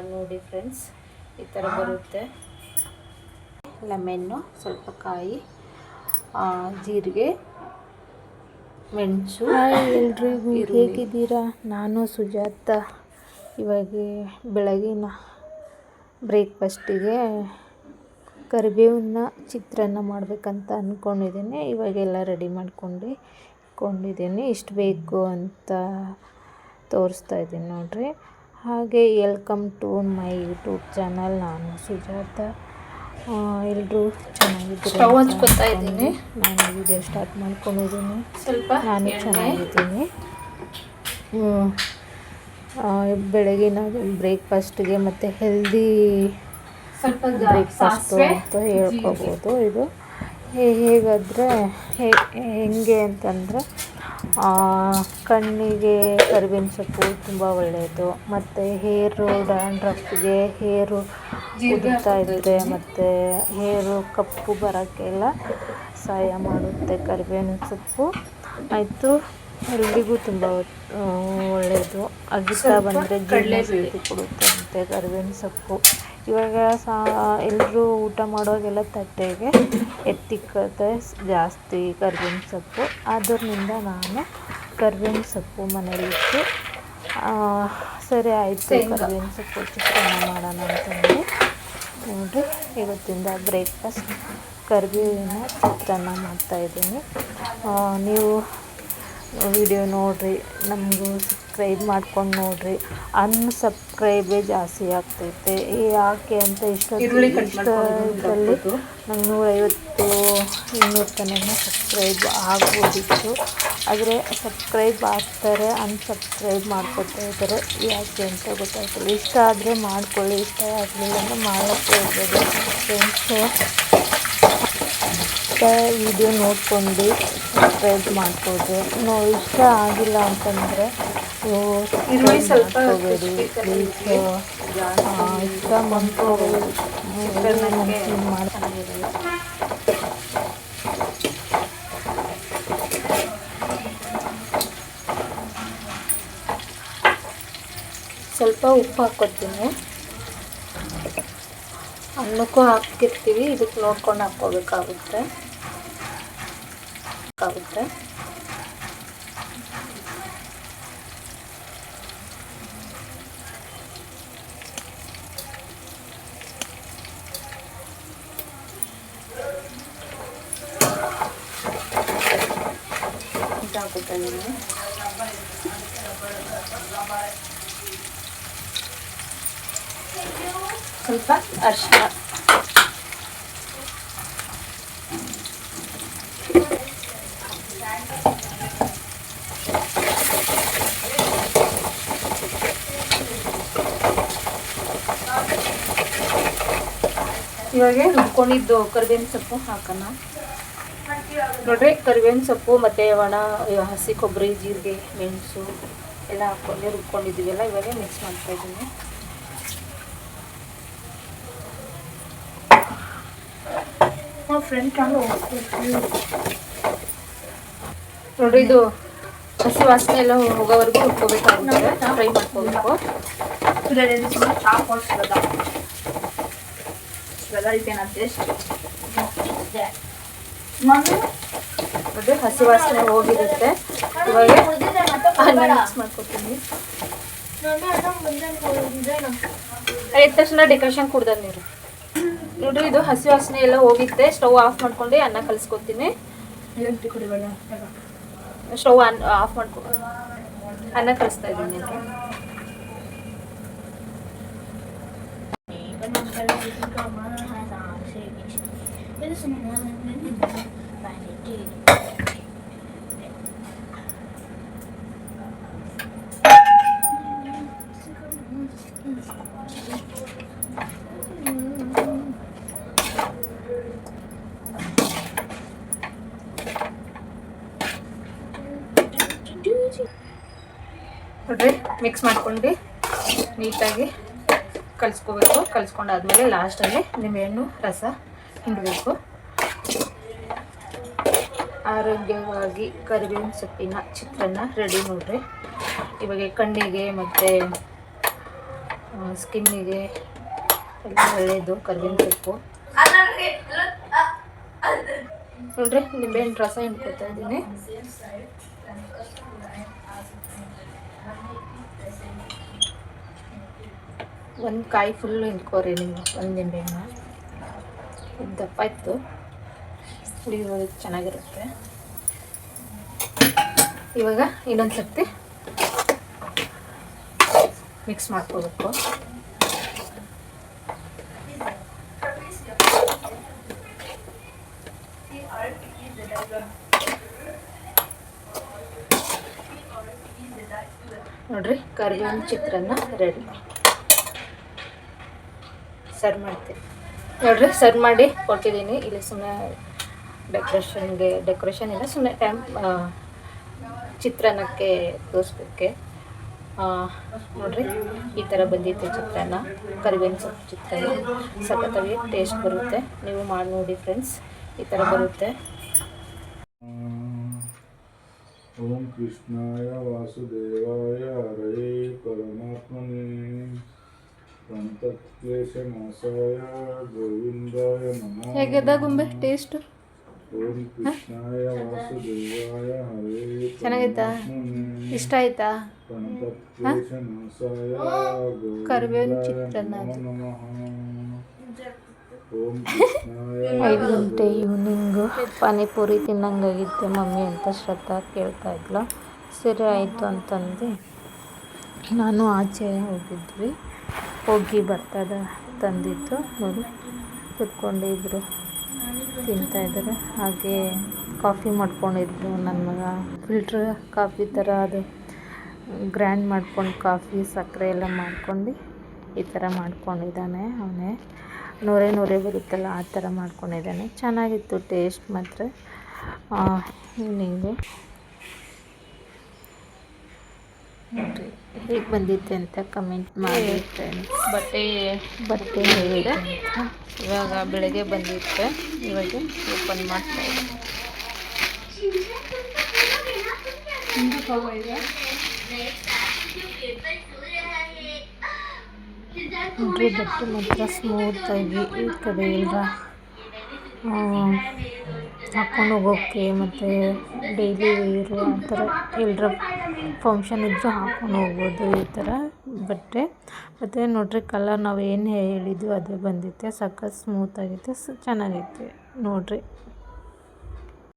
ಮಾಡಿ ನೋಡಿ ಫ್ರೆಂಡ್ಸ್ ಈ ಥರ ಬರುತ್ತೆ. ಲೆಮೆನ್ನು ಸ್ವಲ್ಪ ಕಾಯಿ ಜೀರಿಗೆ ಮೆಣಸು ಎಲ್ರಿಗೂ. ಹೇಗಿದ್ದೀರಾ? ನಾನು ಸುಜಾತ. ಇವಾಗ ಬೆಳಗಿನ ಬ್ರೇಕ್ಫಾಸ್ಟಿಗೆ ಕರಿಬೇವನ್ನ ಚಿತ್ರಾನ್ನ ಮಾಡಬೇಕಂತ ಅಂದ್ಕೊಂಡಿದ್ದೀನಿ ಇವಾಗೆಲ್ಲ ರೆಡಿ ಮಾಡ್ಕೊಂಡು ಕೊಂಡಿದ್ದೀನಿ ಇಷ್ಟು ಬೇಕು ಅಂತ ತೋರಿಸ್ತಾ ಇದ್ದೀನಿ ನೋಡ್ರಿ. ಹಾಗೆ welcome to my YouTube channel. ನಾನು ಸುಜಾತ. ಎಲ್ಲರೂ ಚೆನ್ನಾಗಿದ್ದೀನಿ ನಾನು ವಿಡಿಯೋ ಸ್ಟಾರ್ಟ್ ಮಾಡ್ಕೊಂಡಿದ್ದೀನಿ. ಸ್ವಲ್ಪ ನಾನು ಚೆನ್ನಾಗಿದ್ದೀನಿ. ಬೆಳಗಿನ ಬ್ರೇಕ್ಫಾಸ್ಟ್ಗೆ ಮತ್ತು ಹೆಲ್ದಿ ಬ್ರೇಕ್ಫಾಸ್ಟು ಅಂತ ಹೇಳ್ಕೊಬೋದು ಇದು. ಹೇ- ಹೇಗಾದರೆ ಹೆಂಗೆ ಅಂತಂದರೆ ಕಣ್ಣಿಗೆ ಕರಿಬೇವಿನ ಸೊಪ್ಪು ತುಂಬ ಒಳ್ಳೆಯದು. ಮತ್ತು ಹೇರು, ಡ್ಯಾಂಡ್ರಫ್ಗೆ ಹೇರು ಉದುರ್ತಾ ಇದ್ದರೆ ಮತ್ತು ಹೇರು, ಕಪ್ಪು ಬರೋಕ್ಕೆಲ್ಲ ಸಹಾಯ ಮಾಡುತ್ತೆ ಕರಿಬೇವಿನ ಸೊಪ್ಪು. ಆಯಿತು, ಎಲ್ರಿಗೂ ತುಂಬ ಒಳ್ಳೆಯದು. ಅಗಿತಾ ಬಂದರೆ. ಜೀರ್ಣ ಕೊಡುತ್ತೆ ಮತ್ತು ಕರಿಬೇವಿನ ಸೊಪ್ಪು. ಇವಾಗ ಸಾ ಎಲ್ಲರೂ ಊಟ ಮಾಡೋಗೆಲ್ಲ ತಟ್ಟೆಗೆ ಎತ್ತಿಕ್ಕತ್ತೆ ಜಾಸ್ತಿ ಕರ್ಬೇವಿನ ಸೊಪ್ಪು. ಅದರಿಂದ ನಾನು ಕರ್ಬೇವಿನ ಸೊಪ್ಪು ಮನೇಲಿಟ್ಟು ಆ, ಸರಿ ಆಯಿತು ಕರ್ಬೇವಿನ ಕರಿಬೇವಿನ ಸೊಪ್ಪು ಚಿತ್ರಾನ್ನ ಮಾಡೋಣ ಅಂತಂದು. ನೋಡಿರಿ ಇವತ್ತಿಂದ ಬ್ರೇಕ್ಫಾಸ್ಟ್. ಕರ್ಬೇವಿನ ಚಿತ್ರಾನ್ನ ಮಾಡ್ತಾಯಿದ್ದೀನಿ ನೀವು ವಿಡಿಯೋ ನೋಡಿರಿ ನಮಗೂ ಸಬ್ಸ್ಕ್ರೈಬ್ ಮಾಡ್ಕೊಂಡು ನೋಡಿರಿ. ಅನ್ಸಬ್ಸ್ಕ್ರೈಬೇ ಜಾಸ್ತಿ ಆಗ್ತೈತೆ. ಯಾಕೆ ಅಂತ ಇಷ್ಟೊತ್ತು ಇಷ್ಟದಲ್ಲಿ ಇಷ್ಟ ಹಾಕ್ಬೋದು. ನಂಗೆ ನೂರೈವತ್ತು ಇನ್ನೂರು ತನಕ ಸಬ್ಸ್ಕ್ರೈಬ್ ಆಗ್ಬೋದಿತ್ತು. ಆದರೆ ಸಬ್ಸ್ಕ್ರೈಬ್ ಆಗ್ತಾರೆ ಅನ್ಸಬ್ಸ್ಕ್ರೈಬ್ ಮಾಡ್ಕೊತಾ ಇದ್ದಾರೆ. ಯಾಕೆ ಅಂತ ಗೊತ್ತಾಗ್ತಿಲ್ಲ. ಇಷ್ಟ ಆದರೆ ಮಾಡ್ಕೊಳ್ಳಿ ಇಷ್ಟ ಆಗಲಿಲ್ಲ ಅಂದರೆ ಮಾಡೋಕ್ಕೆ ಹೋಗ್ಬೋದು ಫ್ರೆಂಡ್ಸು ವಿಡಿಯೋ ನೋಡ್ಕೊಂಡು ಸಬ್ಸ್ಕ್ರೈಬ್ ಮಾಡ್ಬೋದು. ನೋ ಇಷ್ಟ ಆಗಿಲ್ಲ ಅಂತಂದರೆ ಮಾಡ್ಕೋಬೇಡಿ ಪ್ಲೀಸ್ ಇಷ್ಟ ಮಾಡ್ಕೋಬೇಡಿ. ಸ್ವಲ್ಪ ಉಪ್ಪು ಹಾಕ್ಕೊತೀನಿ ಅನ್ನಕ್ಕೂ ಹಾಕಿರ್ತೀವಿ ಇದಕ್ಕೆ ನೋಡ್ಕೊಂಡು ಹಾಕ್ಕೋಬೇಕಾಗುತ್ತೆ ಆಗುತ್ತೆ ಇದು ಹಾಕುತ್ತಾ ಸ್ವಲ್ಪ ಅರಿಶಿನ ಇವಾಗೆ ರುಬ್ಕೊಂಡಿದ್ದು ಕರಿಬೇವಿನ ಸೊಪ್ಪು ಹಾಕೋಣ. ನೋಡ್ರಿ, ಕರಿಬೇವಿನ ಸೊಪ್ಪು ಮತ್ತು ಒಣ ಹಸಿ ಕೊಬ್ಬರಿ, ಜೀರಿಗೆ, ಮೆಣಸು ಎಲ್ಲ ಹಾಕ್ಕೊಂಡು ರುಬ್ಕೊಂಡಿದ್ದೀವಲ್ಲ, ಇವಾಗೆ ಮಿಕ್ಸ್ ಮಾಡ್ತಾ ಫ್ರೆಂಡ್ ನೋಡ್ರಿ ಇದು ಹಸಿ ವಾಸನೆ ಎಲ್ಲ ಹೋಗೋವರೆಗೂ ಹುಡ್ಕೋಬೇಕಾಗುತ್ತೆ ಫ್ರೈ ಮಾಡ್ಕೋಬೇಕು. ನೋಡ್ರಿ ಹಸಿ ವಾಸನೆ ಹೋಗಿರುತ್ತೆ. ಇವಾಗ ಅನ್ನ ಮಿಕ್ಸ್ ಮಾಡ್ಕೊತೀನಿ ಆಯ್ತ ತಕ್ಷಣ ಡೆಕೋರೇಷನ್ ಕುಡ್ದ ನೀರು ನೋಡ್ರಿ ಇದು ಹಸಿ ವಾಸನೆ ಎಲ್ಲ ಹೋಗಿತ್ತೆ. ಸ್ಟವ್ ಆಫ್ ಮಾಡ್ಕೊಂಡು ಅನ್ನ ಕಲಿಸ್ಕೊತೀನಿ. ಸ್ಟವ್ ಆನ್ ಆಫ್ ಮಾಡ್ಕೊ. ಅನ್ನ ಕಲಿಸ್ತಾ ಇದ್ದೀನಿ. ನೋಡ್ರಿ ಮಿಕ್ಸ್ ಮಾಡ್ಕೊಂಡು ನೀಟಾಗಿ ಕಲಿಸ್ಕೋಬೇಕು. ಕಲಿಸ್ಕೊಂಡಾದ್ಮೇಲೆ ಲಾಸ್ಟಲ್ಲಿ ನಿಂಬೆಹಣ್ಣು, ರಸ ಹಿಂಡಬೇಕು. ಆರೋಗ್ಯವಾಗಿ ಕರಿಬೇವಿನ ಸೊಪ್ಪಿನ ಚಿತ್ರನ್ನ ರೆಡಿ ನೋಡ್ರಿ. ಇವಾಗ ಕಣ್ಣಿಗೆ ಮತ್ತು ಸ್ಕಿನ್ನಿಗೆ ಎಲ್ಲ ಒಳ್ಳೆಯದು ಕರಿಬೇವಿನ ಸೊಪ್ಪು. ನೋಡ್ರಿ, ನಿಂಬೆಹಣ್ಣು, ರಸ ಹಿಂಡ್ಕೊತಾ ಇದ್ದೀನಿ. ಒಂದು ಕಾಯಿ ಫುಲ್ಲು ಹಿಂಡ್ಕೋರಿ ನೀವು, ಒಂದು ನಿಂಬೆಹಣ್ಣು ಇದು ದಪ್ಪ ಇತ್ತು ಹುಡುಗಿರೋದಕ್ಕೆ ಚೆನ್ನಾಗಿರುತ್ತೆ. ಇವಾಗ ಇನ್ನೊಂದು ಸರ್ತಿ ಮಿಕ್ಸ್ ಮಾಡ್ಕೋಬೇಕು. ನೋಡ್ರಿ, ಕರಿಬೇವಿನ ಚಿತ್ರಾನ್ನ ರೆಡಿ ಸರ್ವ್ ಮಾಡ್ತೀನಿ ನೋಡ್ರಿ ಸರ್ವ್ ಮಾಡಿ ಕೊಟ್ಟಿದ್ದೀನಿ. ಇಲ್ಲಿ ಸುಮ್ಮನೆ ಡೆಕೋರೇಷನ್ಗೆ ಡೆಕೋರೇಷನ್ ಇಲ್ಲ ಸುಮ್ಮನೆ ಟೈಮ್ ಚಿತ್ರಾನ್ನಕ್ಕೆ ತೋರಿಸ್ಬೇಕೆ. ನೋಡ್ರಿ, ಈ ಥರ ಬಂದಿತ್ತು ಚಿತ್ರಾನ್ನ. ಕರಿಬೇವಿನ ಸೊಪ್ಪು ಚಿತ್ರಾನ್ನ. ಸಖತ್ತಾಗಿ ಟೇಸ್ಟ್ ಬರುತ್ತೆ. ನೀವು ಮಾಡಿ ನೋಡಿ ಫ್ರೆಂಡ್ಸ್ ಈ ಥರ ಬರುತ್ತೆ. ಓಂ ಕೃಷ್ಣಾಯ ವಾಸುದೇವಾಯ ಹರೇ ಪರಮಾತ್ಮನೇ ಪ್ರಣತಕ್ಲೇಶನಾಶಾಯ ಗೋವಿಂದಾಯ ನಮಃ ಹೇಗದ ಗುಂಬೆ? ಟೇಸ್ಟ್ ಓಂ ಕೃಷ್ಣಾಯ ವಾಸುದೇವಾಯ ಹರೇ ಚೆನ್ನಾಗೈತಾ? ಇಷ್ಟ ಆಯ್ತಾ? ಪ್ರಣತಕ್ಲೇಶನಾಶಾಯ ಕರಿಬೇವಿನ ಗೋವಿಂದಾಯ ಚಿತ್ರಾನ್ನ ನಮಃ ಐದು ಗಂಟೆ ಈವ್ನಿಂಗು ಪಾನಿಪುರಿ ತಿನ್ನಂಗಾಗಿತ್ತು ಮಮ್ಮಿ ಅಂತ ಶ್ರದ್ಧಾ ಕೇಳ್ತಾ ಇದ್ಲು. ಸರಿ ಆಯಿತು ಅಂತಂದು ನಾನು ಆಚೆ ಹೋಗಿದ್ವಿ. ಹೋಗಿ ಬರ್ತದ ತಂದಿದ್ದು. ನೋಡಿ ಕುತ್ಕೊಂಡಿದ್ರು ತಿಂತಾಯಿದ್ರು ಹಾಗೆ ಕಾಫಿ ಮಾಡ್ಕೊಂಡಿದ್ರು ನನ್ನ ಮಗ. ಫಿಲ್ಟ್ರ್ ಕಾಫಿ ಥರ ಅದು ಗ್ರ್ಯಾಂಡ್ ಮಾಡ್ಕೊಂಡು ಕಾಫಿ, ಸಕ್ಕರೆ ಎಲ್ಲ ಮಾಡ್ಕೊಂಡು ಈ ಥರ ಮಾಡ್ಕೊಂಡಿದ್ದಾನೆ ಅವನೇ. ನೂರೇ ನೂರೇ ಬರುತ್ತಲ್ಲ ಆ ಥರ ಮಾಡ್ಕೊಂಡಿದ್ದಾನೆ. ಚೆನ್ನಾಗಿತ್ತು ಟೇಸ್ಟ್ ಮಾತ್ರ. ಈವ್ನಿಂಗು ನೋಡಿರಿ ಹೇಗೆ ಬಂದಿತ್ತೆ ಅಂತ ಕಮೆಂಟ್ ಮಾಡಿ ಫ್ರೆಂಡ್ಸ್ ಬಟ್ಟೆ ಬಟ್ಟೆ ಹೇಗಿದೆ ಇವಾಗ ಬೆಳಗ್ಗೆ ಬಂದಿತ್ತೆ. ಇವಾಗ ಓಪನ್ ಮಾಡ್ತಾ ಇದ್ದೀನಿ. ನೋಡ್ರಿ ಬಟ್ಟೆ ಮಾತ್ರ ಸ್ಮೂತಾಗಿ ಈ ಕಡೆ ಎಲ್ಲ ಹಾಕ್ಕೊಂಡು ಹೋಗೋಕ್ಕೆ ಮತ್ತು ಡೈಲಿ ವೇರು ಆ ಥರ ಎಲ್ಲರ ಫಂಕ್ಷನ್ ಇದ್ದರೂ ಹಾಕ್ಕೊಂಡು ಹೋಗ್ಬೋದು ಈ ಥರ ಬಟ್ಟೆ. ಮತ್ತು ನೋಡ್ರಿ ಕಲರ್ ನಾವು ಏನು ಹೇಳಿದ್ವಿ, ಅದೇ ಬಂದಿತ್ತು, ಸಖತ್ ಸ್ಮೂತ್ ಆಗೈತೆ ಸ್ ಚೆನ್ನಾಗೈತೆ ನೋಡ್ರಿ.